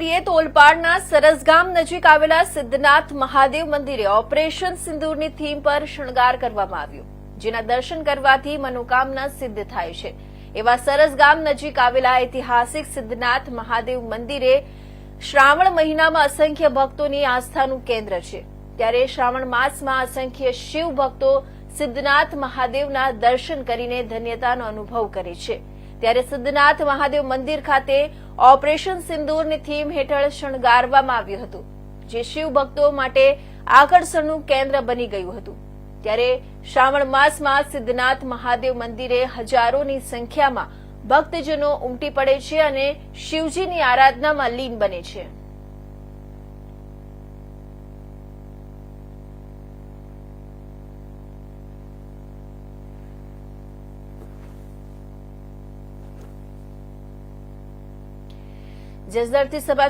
કરીએ, તો ઓલપાડના સરસગામ નજીક આવેલા સિદ્ધનાથ મહાદેવ મંદિરે ઓપરેશન સિંદૂરની થીમ પર શણગાર કરવામાં આવ્યો, જેના દર્શન કરવાથી મનોકામના સિદ્ધ થાય છે. એવા સરસગામ નજીક આવેલા ઐતિહાસિક સિદ્ધનાથ મહાદેવ મંદિરે શ્રાવણ મહિનામાં અસંખ્ય ભક્તોની આસ્થાનું કેન્દ્ર છે. ત્યારે શ્રાવણ માસમાં અસંખ્ય શિવ ભક્તો સિદ્ધનાથ મહાદેવના દર્શન કરીને ધન્યતાનો અનુભવ કરે છે. ત્યારે સિદ્ધનાથ મહાદેવ મંદિર ખાતે ઓપરેશન સિંદૂરની થીમ હેઠળ શણગારવામાં આવ્યું હતું, જે શિવ ભક્તો માટે આકર્ષણનું કેન્દ્ર બની ગયું હતું. ત્યારે શ્રાવણ માસમાં સિદ્ધનાથ મહાદેવ મંદિરે હજારોની સંખ્યામાં ભક્તજનો ઉમટી પડે છે અને શિવજીની આરાધનામાં લીન બને છે. જસદરથી સભા